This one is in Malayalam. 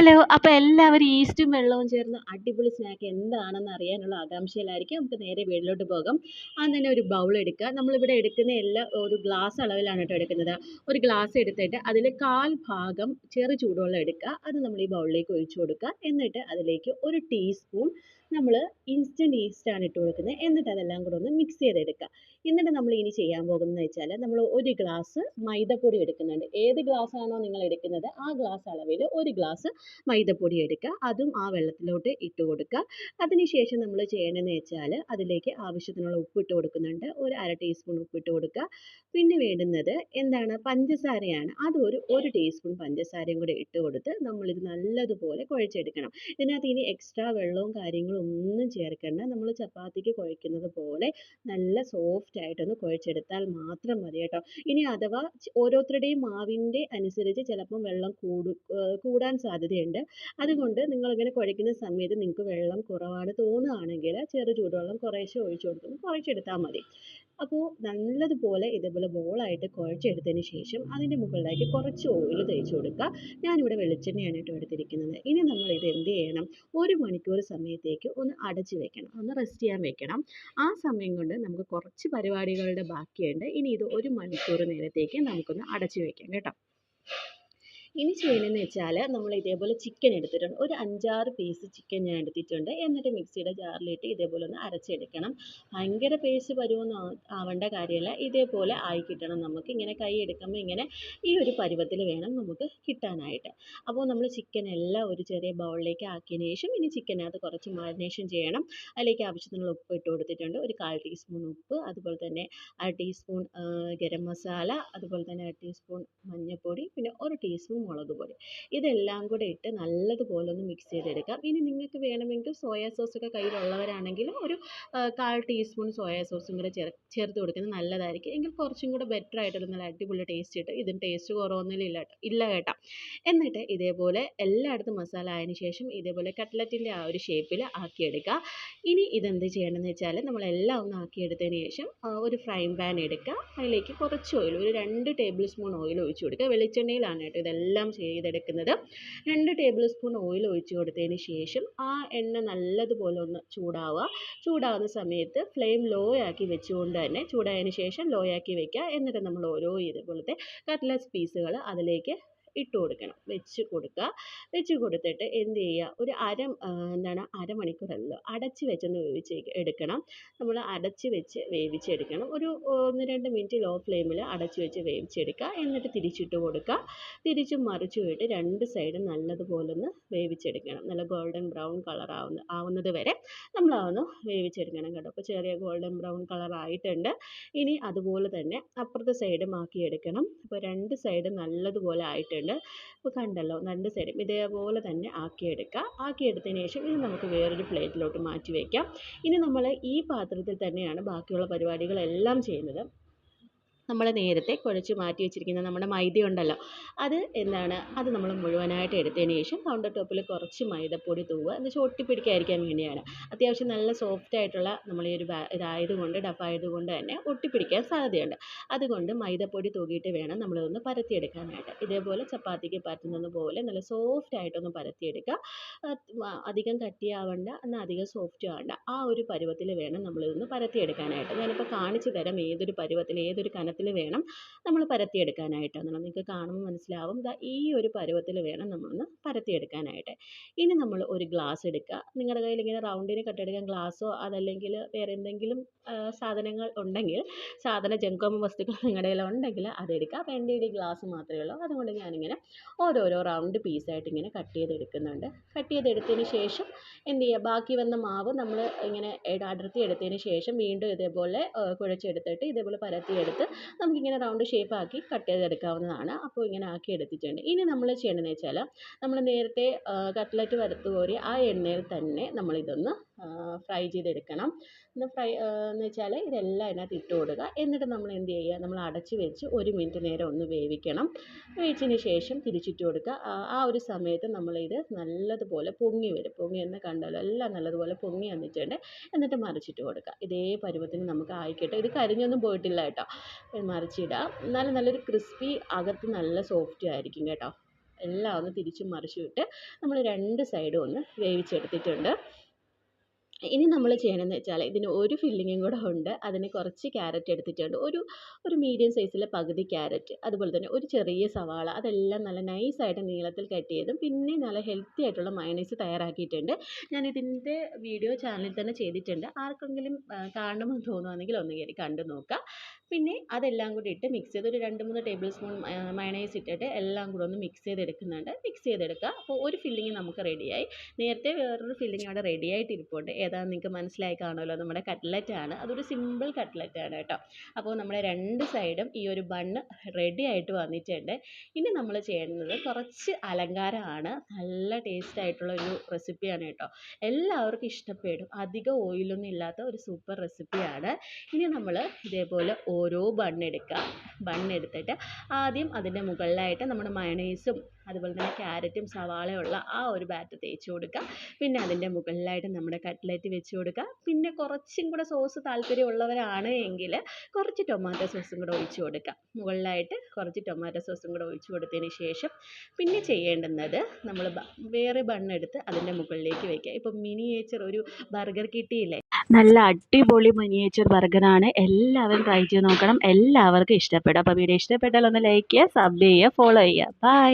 ഹലോ അപ്പോൾ എല്ലാവരും ഈസ്റ്റും വെള്ളവും ചേർന്ന് അടിപൊളി സ്നാക്ക് എന്താണെന്ന് അറിയാനുള്ള ആകാംക്ഷയിലായിരിക്കും. നമുക്ക് നേരെ വീട്ടിലോട്ട് പോകാം. ആദ്യം തന്നെ ഒരു ബൗൾ എടുക്കുക. നമ്മളിവിടെ എടുക്കുന്ന എല്ലാ ഒരു ഗ്ലാസ് അളവിലാണ് കേട്ടോ എടുക്കുന്നത്. ഒരു ഗ്ലാസ് എടുത്തിട്ട് അതിൽ കാൽ ഭാഗം ചെറു ചൂടുവെള്ളം എടുക്കുക. അത് നമ്മൾ ഈ ബൗളിലേക്ക് ഒഴിച്ചു കൊടുക്കുക. എന്നിട്ട് അതിലേക്ക് ഒരു ടീസ്പൂൺ നമ്മൾ ഇൻസ്റ്റന്റ് ഈസ്റ്റാണ് ഇട്ട് കൊടുക്കുന്നത്. എന്നിട്ട് അതെല്ലാം കൂടെ ഒന്ന് മിക്സ് ചെയ്തെടുക്കുക. എന്നിട്ട് നമ്മൾ ഇനി ചെയ്യാൻ പോകുന്നത് വെച്ചാൽ നമ്മൾ ഒരു ഗ്ലാസ് മൈദപ്പൊടി എടുക്കുന്നുണ്ട്. ഏത് ഗ്ലാസ് ആണോ നിങ്ങൾ എടുക്കുന്നത് ആ ഗ്ലാസ് അളവിൽ ഒരു ഗ്ലാസ് മൈദപ്പൊടി എടുക്കുക. അതും ആ വെള്ളത്തിലോട്ട് ഇട്ട് കൊടുക്കുക. അതിനുശേഷം നമ്മൾ ചെയ്യണമെന്ന് വെച്ചാൽ അതിലേക്ക് ആവശ്യത്തിനുള്ള ഉപ്പ് ഇട്ട് കൊടുക്കുന്നുണ്ട്. ഒരു അര ടീസ്പൂൺ ഉപ്പ് ഇട്ട് കൊടുക്കുക. പിന്നെ വേണ്ടുന്നത് എന്താണ്? പഞ്ചസാരയാണ്. അതൊരു ഒരു ടീസ്പൂൺ പഞ്ചസാരയും കൂടെ ഇട്ട് കൊടുത്ത് നമ്മളിത് നല്ലതുപോലെ കുഴച്ചെടുക്കണം. ഇതിനകത്ത് ഇനി എക്സ്ട്രാ വെള്ളവും കാര്യങ്ങളും ഒന്നും ചേർക്കണ്ട. നമ്മൾ ചപ്പാത്തിക്ക് കുഴയ്ക്കുന്നത് പോലെ നല്ല സോഫ്റ്റ് ആയിട്ടൊന്ന് കുഴച്ചെടുത്താൽ മാത്രം മതി കേട്ടോ. ഇനി അഥവാ ഓരോരുത്തരുടെയും മാവിന്റെ അനുസരിച്ച് ചിലപ്പം വെള്ളം കൂടു കൂടാൻ സാധ്യതയുണ്ട്. അതുകൊണ്ട് നിങ്ങളിങ്ങനെ കുഴക്കുന്ന സമയത്ത് നിങ്ങൾക്ക് വെള്ളം കുറവാണ് തോന്നുകയാണെങ്കിൽ ചെറു ചൂടുവെള്ളം കുറേശ്ശെ ഒഴിച്ചു കൊടുത്ത് കുഴച്ചെടുത്താൽ മതി. അപ്പോൾ നല്ലതുപോലെ ഇതേപോലെ ബോളായിട്ട് കുഴച്ചെടുത്തതിന് ശേഷം അതിന്റെ മുകളിലേക്ക് കുറച്ച് ഓയിൽ തേച്ച് കൊടുക്കുക. ഞാനിവിടെ വെളിച്ചെണ്ണയാണ് കേട്ടോ എടുത്തിരിക്കുന്നത്. ഇനി നമ്മൾ ഇത് എന്ത് ചെയ്യണം? ഒരു മണിക്കൂർ സമയത്തേക്ക് ഒന്ന് അടച്ചു വെക്കണം. ഒന്ന് റെസ്റ്റ് ചെയ്യാൻ വെക്കണം. ആ സമയം കൊണ്ട് നമുക്ക് കുറച്ച് പരിപാടികളുടെ ബാക്കിയുണ്ട്. ഇനി ഇത് ഒരു മണിക്കൂർ നേരത്തേക്ക് നമുക്കൊന്ന് അടച്ചു വെക്കാം കേട്ടോ. ഇനി ചെയ്യണമെന്ന് വെച്ചാൽ നമ്മൾ ഇതേപോലെ ചിക്കൻ എടുത്തിട്ടുണ്ട്. ഒരു അഞ്ചാറ് പീസ് ചിക്കൻ ഞാൻ എടുത്തിട്ടുണ്ട്. എന്നിട്ട് മിക്സിയുടെ ജാറിലിട്ട് ഇതേപോലെ ഒന്ന് അരച്ചെടുക്കണം. ഭയങ്കര പേസ്റ്റ് പരുവൊന്നും ആവേണ്ട കാര്യമല്ല ഇതേപോലെ ആയി കിട്ടണം നമുക്ക്. ഇങ്ങനെ കൈ എടുക്കുമ്പോൾ ഇങ്ങനെ ഈ ഒരു പരുവത്തിൽ വേണം നമുക്ക് കിട്ടാനായിട്ട്. അപ്പോൾ നമ്മൾ ചിക്കൻ എല്ലാം ഒരു ചെറിയ ബൗളിലേക്ക് ആക്കിയതിന് ശേഷം ഇനി ചിക്കനകത്ത് കുറച്ച് മാരിനേഷൻ ചെയ്യണം. അതിലേക്ക് ആവശ്യത്തിനുള്ള ഉപ്പ് ഇട്ട് കൊടുത്തിട്ടുണ്ട്. ഒരു കാൽ ടീസ്പൂൺ ഉപ്പ് അതുപോലെ തന്നെ അര ടീസ്പൂൺ ഗരം മസാല അതുപോലെ തന്നെ അര ടീസ്പൂൺ മഞ്ഞൾപ്പൊടി പിന്നെ ഒരു ടീസ്പൂൺ മുളക് പൊടി ഇതെല്ലാം കൂടെ ഇട്ട് നല്ലതുപോലെ ഒന്ന് മിക്സ് ചെയ്തെടുക്കാം. ഇനി നിങ്ങൾക്ക് വേണമെങ്കിൽ സോയാ സോസൊക്കെ കയ്യിലുള്ളവരാണെങ്കിൽ ഒരു കാൽ ടീസ്പൂൺ സോയാ സോസും കൂടെ ചേർ ചേർത്ത് കൊടുക്കുന്നത് നല്ലതായിരിക്കും. എങ്കിൽ കുറച്ചും കൂടെ ബെറ്റർ ആയിട്ടുള്ള നല്ല അടിപൊളി ടേസ്റ്റ് കിട്ടും. ഇതിന് ടേസ്റ്റ് കുറവൊന്നും ഇല്ല ഇല്ല കേട്ടോ. എന്നിട്ട് ഇതേപോലെ എല്ലായിടത്തും മസാല ആയതിനു ശേഷം ഇതേപോലെ കട്ട്ലറ്റിന്റെ ആ ഒരു ഷേപ്പിൽ ആക്കിയെടുക്കുക. ഇനി ഇതെന്ത് ചെയ്യണമെന്ന് വെച്ചാൽ നമ്മളെല്ലാം ഒന്ന് ആക്കിയെടുത്തതിന് ശേഷം ഒരു ഫ്രൈ പാൻ എടുക്കുക. അതിലേക്ക് കുറച്ച് ഓയിൽ ഒരു രണ്ട് ടേബിൾ സ്പൂൺ ഓയിൽ ഒഴിച്ച് കൊടുക്കുക. വെളിച്ചെണ്ണയിലാണ് കേട്ടോ ഇതെല്ലാം എല്ലാം ചെയ്തെടുക്കുന്നത്. രണ്ട് ടേബിൾ സ്പൂൺ ഓയിൽ ഒഴിച്ച് കൊടുത്തതിന് ശേഷം ആ എണ്ണ നല്ലതുപോലെ ഒന്ന് ചൂടാവുക. ചൂടാവുന്ന സമയത്ത് ഫ്ലെയിം ലോ ആക്കി വെച്ചുകൊണ്ട് തന്നെ ചൂടായതിന് ശേഷം ലോ ആക്കി വെക്കുക. എന്നിട്ട് നമ്മൾ ഓരോ ഇതുപോലത്തെ കട്ട്ലസ് പീസുകൾ അതിലേക്ക് ഇട്ട് കൊടുക്കണം. വെച്ച് കൊടുക്കുക വെച്ച് കൊടുത്തിട്ട് എന്ത് ചെയ്യുക? ഒരു അര എന്താണ് അരമണിക്കൂറല്ലോ അടച്ച് വെച്ചൊന്ന് വേവിച്ച് എടുക്കണം. നമ്മൾ അടച്ച് വെച്ച് വേവിച്ചെടുക്കണം. ഒരു ഒന്ന് രണ്ട് മിനിറ്റ് ലോ ഫ്ലെയിമിൽ അടച്ച് വെച്ച് വേവിച്ചെടുക്കുക എന്നിട്ട് തിരിച്ചിട്ട് കൊടുക്കുക തിരിച്ചും മറിച്ചും ഇട്ട് രണ്ട് സൈഡും നല്ലതുപോലെ ഒന്ന് വേവിച്ചെടുക്കണം. നല്ല ഗോൾഡൻ ബ്രൗൺ കളർ ആവുന്ന ആവുന്നത് വരെ നമ്മൾ അതൊന്ന് വേവിച്ചെടുക്കണം കേട്ടോ. അപ്പോൾ ചെറിയ ഗോൾഡൻ ബ്രൗൺ കളർ ആയിട്ടുണ്ട്. ഇനി അതുപോലെ തന്നെ അപ്പുറത്തെ സൈഡും ആക്കിയെടുക്കണം. അപ്പോൾ രണ്ട് സൈഡും നല്ലതുപോലെ ആയിട്ടുണ്ട്. ഉണ്ട് ഇപ്പോൾ കണ്ടല്ലോ രണ്ട് സൈഡും ഇതേപോലെ തന്നെ ആക്കിയെടുക്കുക ആക്കിയെടുത്തതിന് ശേഷം ഇത് നമുക്ക് വേറൊരു പ്ലേറ്റിലോട്ട് മാറ്റി വയ്ക്കാം ഇനി നമ്മൾ ഈ പാത്രത്തിൽ തന്നെയാണ് ബാക്കിയുള്ള പരിപാടികളെല്ലാം ചെയ്യുന്നത്. നമ്മൾ നേരത്തെ കുഴച്ച് മാറ്റി വെച്ചിരിക്കുന്ന നമ്മുടെ മൈദ ഉണ്ടല്ലോ അത് എന്താണ് അത് നമ്മൾ മുഴുവനായിട്ട് എടുത്തതിന് ശേഷം കൗണ്ടർ ടോപ്പിൽ കുറച്ച് മൈദപ്പൊടി തൂവുക. എന്ന് വെച്ചാൽ ഒട്ടിപ്പിടിക്കാതിരിക്കാൻ വേണ്ടിയാണ്. അത്യാവശ്യം നല്ല സോഫ്റ്റ് ആയിട്ടുള്ള നമ്മൾ ഈ ഒരു ഇതായതുകൊണ്ട് ഡഫായതുകൊണ്ട് തന്നെ ഒട്ടിപ്പിടിക്കാൻ സാധ്യതയുണ്ട്. അതുകൊണ്ട് മൈദപ്പൊടി തൂകിയിട്ട് വേണം നമ്മളിതൊന്ന് പരത്തിയെടുക്കാനായിട്ട്. ഇതേപോലെ ചപ്പാത്തിക്ക് പറ്റുന്നത് പോലെ നല്ല സോഫ്റ്റ് ആയിട്ടൊന്ന് പരത്തിയെടുക്കുക. അധികം കട്ടിയാവണ്ട എന്നാൽ അധികം സോഫ്റ്റ് ആവണ്ട. ആ ഒരു പരുവത്തിൽ വേണം നമ്മളിതൊന്ന് പരത്തിയെടുക്കാനായിട്ട്. ഞാനിപ്പോൾ കാണിച്ചു തരാം ഏതൊരു പരുവത്തിൽ ഏതൊരു കനത്തിൽ പരുവത്തിൽ വേണം നമ്മൾ പരത്തിയെടുക്കാനായിട്ട് എന്നുള്ളത് നിങ്ങൾക്ക് കാണുമ്പോൾ മനസ്സിലാവും. ദാ ഈ ഒരു പരുവത്തിൽ വേണം നമ്മളൊന്ന് പരത്തിയെടുക്കാനായിട്ട്. ഇനി നമ്മൾ ഒരു ഗ്ലാസ് എടുക്കുക. നിങ്ങളുടെ കയ്യിൽ ഇങ്ങനെ റൗണ്ടിന് കട്ടെടുക്കാൻ ഗ്ലാസ്സോ അതല്ലെങ്കിൽ വേറെ എന്തെങ്കിലും സാധനങ്ങൾ ഉണ്ടെങ്കിൽ സാധന ജങ്കോമ വസ്തുക്കൾ നിങ്ങളുടെ കയ്യിൽ ഉണ്ടെങ്കിൽ അതെടുക്കുക അപ്പോൾ എന്റെ ഈ ഗ്ലാസ് മാത്രമേ ഉള്ളൂ. അതുകൊണ്ട് ഞാനിങ്ങനെ ഓരോരോ റൗണ്ട് പീസായിട്ട് ഇങ്ങനെ കട്ട് ചെയ്തെടുക്കുന്നുണ്ട്. കട്ട് ചെയ്തെടുത്തതിന് ശേഷം എന്ത് ചെയ്യുക? ബാക്കി വന്ന മാവ് നമ്മൾ ഇങ്ങനെ അടർത്തി എടുത്തതിന് ശേഷം വീണ്ടും ഇതേപോലെ കുഴച്ചെടുത്തിട്ട് ഇതേപോലെ പരത്തിയെടുത്ത് നമുക്കിങ്ങനെ റൗണ്ട് ഷേപ്പ് ആക്കി കട്ട് ചെയ്തെടുക്കാവുന്നതാണ്. അപ്പോൾ ഇങ്ങനെ ആക്കി എടുത്തിട്ടുണ്ട്. ഇനി നമ്മൾ ചെയ്യേണ്ടതെന്ന് വെച്ചാൽ നമ്മൾ നേരത്തെ കട്ട്ലറ്റ് വരത്ത് കോരി ആ എണ്ണയിൽ തന്നെ നമ്മളിതൊന്ന് ഫ്രൈ ചെയ്തെടുക്കണം. ഒന്ന് ഫ്രൈ എന്ന് വെച്ചാൽ ഇതെല്ലാം അതിനകത്ത് ഇട്ട് കൊടുക്കുക. എന്നിട്ട് നമ്മൾ എന്ത് ചെയ്യുക? നമ്മൾ അടച്ച് വെച്ച് ഒരു മിനിറ്റ് നേരം ഒന്ന് വേവിക്കണം. വേവിച്ചതിന് ശേഷം തിരിച്ചിട്ട് കൊടുക്കുക. ആ ഒരു സമയത്ത് നമ്മളിത് നല്ലതുപോലെ പൊങ്ങി വരും. പൊങ്ങി എന്ന് കണ്ടാലോ? എല്ലാം നല്ലതുപോലെ പൊങ്ങി വന്നിട്ടുണ്ട്. എന്നിട്ട് മറിച്ചിട്ട് കൊടുക്കുക. ഇതേ പരുവത്തിന് നമുക്ക് ആയിക്കോട്ടെ. ഇത് കരിഞ്ഞൊന്നും പോയിട്ടില്ല കേട്ടോ. മറിച്ചിടുക എന്നാലും നല്ലൊരു ക്രിസ്പി അകത്ത് നല്ല സോഫ്റ്റ് ആയിരിക്കും കേട്ടോ. എല്ലാം ഒന്ന് തിരിച്ചും മറിച്ചും ഇട്ട് നമ്മൾ രണ്ട് സൈഡും ഒന്ന് വേവിച്ചെടുത്തിട്ടുണ്ട്. ഇനി നമ്മൾ ചെയ്യണമെന്ന് വെച്ചാൽ ഇതിന് ഒരു ഫില്ലിങ്ങും കൂടെ ഉണ്ട്. അതിന് കുറച്ച് ക്യാരറ്റ് എടുത്തിട്ടുണ്ട്. ഒരു ഒരു മീഡിയം സൈസിലെ പകുതി ക്യാരറ്റ് അതുപോലെ തന്നെ ഒരു ചെറിയ സവാള അതെല്ലാം നല്ല നൈസായിട്ട് നീളത്തിൽ കട്ട് ചെയ്തും പിന്നെ നല്ല ഹെൽത്തി ആയിട്ടുള്ള മയണൈസ് തയ്യാറാക്കിയിട്ടുണ്ട്. ഞാൻ ഇതിന്റെ വീഡിയോ ചാനലിൽ തന്നെ ചെയ്തിട്ടുണ്ട്. ആർക്കെങ്കിലും കാണണമെന്ന് തോന്നുവാണെങ്കിൽ ഒന്ന് കയറി കണ്ടു നോക്കുക പിന്നെ അതെല്ലാം കൂടി ഇട്ട് മിക്സ് ചെയ്ത് ഒരു രണ്ട് മൂന്ന് ടേബിൾ സ്പൂൺ മയണൈസ് ഇട്ടിട്ട് എല്ലാം കൂടെ ഒന്ന് മിക്സ് ചെയ്തെടുക്കുന്നുണ്ട്. മിക്സ് ചെയ്തെടുക്കുക. അപ്പോൾ ഒരു ഫില്ലിങ് നമുക്ക് റെഡിയായി നേരത്തെ വേറൊരു ഫില്ലിങ് അവിടെ റെഡി ആയിട്ട് ഇരിപ്പുണ്ട് ഏതാണെന്ന് നിങ്ങൾക്ക് മനസ്സിലായി കാണുമല്ലോ. നമ്മുടെ കട്ട്ലറ്റ് ആണ്. അതൊരു സിമ്പിൾ കട്ട്ലറ്റ് ആണ് കേട്ടോ. അപ്പോൾ നമ്മുടെ രണ്ട് സൈഡും ഈ ഒരു ബണ്ണ് റെഡി ആയിട്ട് വന്നിട്ടുണ്ട്. ഇനി നമ്മൾ ചെയ്യുന്നത് കുറച്ച് അലങ്കാരമാണ്. നല്ല ടേസ്റ്റ് ആയിട്ടുള്ള ഒരു റെസിപ്പിയാണ് കേട്ടോ. എല്ലാവർക്കും ഇഷ്ടപ്പെടും. അധികം ഓയിലൊന്നും ഇല്ലാത്ത ഒരു സൂപ്പർ റെസിപ്പിയാണ് ഇനി നമ്മൾ ഇതേപോലെ ഓരോ ബണ്ണെടുക്കുക ബണ്ണെടുത്തിട്ട് ആദ്യം അതിന്റെ മുകളിലായിട്ട് നമ്മുടെ മയണൈസും അതുപോലെ തന്നെ ക്യാരറ്റും സവാളയുള്ള ആ ഒരു ബാറ്റ് തേച്ച് കൊടുക്കുക. പിന്നെ അതിന്റെ മുകളിലായിട്ട് നമ്മുടെ കട്ട്ലറ്റ് വെച്ച് കൊടുക്കുക. പിന്നെ കുറച്ചും കൂടെ സോസ് താല്പര്യമുള്ളവരാണ് എങ്കിൽ കുറച്ച് ടൊമാറ്റോ സോസും കൂടെ ഒഴിച്ച് കൊടുക്കുക. മുകളിലായിട്ട് കുറച്ച് ടൊമാറ്റോ സോസും കൂടെ ഒഴിച്ച് കൊടുത്തതിന് ശേഷം പിന്നെ ചെയ്യേണ്ടുന്നത് നമ്മൾ വേറെ ബണ്ണെടുത്ത് അതിന്റെ മുകളിലേക്ക് വയ്ക്കുക ഇപ്പം മിനിയേച്ചർ ഒരു ബർഗർ കിട്ടിയില്ലേ? നല്ല അടിപൊളി മിനിയേച്ചർ ബർഗറാണ് എല്ലാവരും ട്രൈ ചെയ്ത് നോക്കണം. എല്ലാവർക്കും ഇഷ്ടപ്പെടും. അപ്പോൾ വീഡിയോ ഇഷ്ടപ്പെട്ടാൽ ഒന്ന് ലൈക്ക് ചെയ്യുക സബ് ചെയ്യുക ഫോളോ ചെയ്യുക. ബൈ